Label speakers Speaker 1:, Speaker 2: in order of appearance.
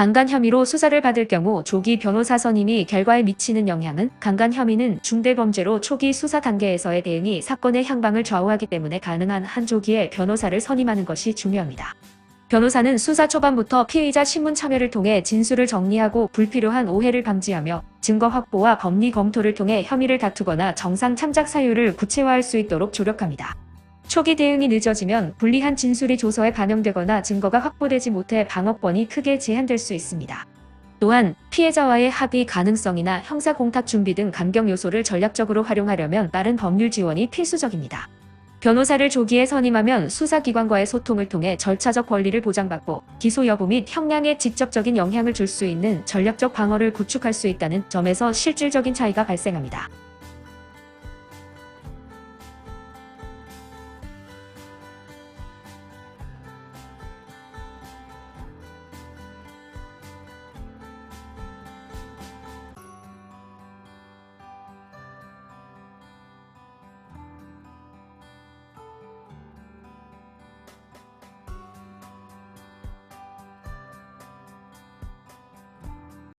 Speaker 1: 강간 혐의로 수사를 받을 경우 조기 변호사 선임이 결과에 미치는 영향은 강간 혐의는 중대범죄로 초기 수사 단계에서의 대응이 사건의 향방을 좌우하기 때문에 가능한 한 조기에 변호사를 선임하는 것이 중요합니다. 변호사는 수사 초반부터 피의자 신문 참여를 통해 진술을 정리하고 불필요한 오해를 방지하며 증거 확보와 법리 검토를 통해 혐의를 다투거나 정상 참작 사유를 구체화할 수 있도록 조력합니다. 초기 대응이 늦어지면 불리한 진술이 조서에 반영되거나 증거가 확보되지 못해 방어권이 크게 제한될 수 있습니다. 또한 피해자와의 합의 가능성이나 형사 공탁 준비 등 감경 요소를 전략적으로 활용하려면 빠른 법률 지원이 필수적입니다. 변호사를 조기에 선임하면 수사기관과의 소통을 통해 절차적 권리를 보장받고 기소 여부 및 형량에 직접적인 영향을 줄 수 있는 전략적 방어를 구축할 수 있다는 점에서 실질적인 차이가 발생합니다.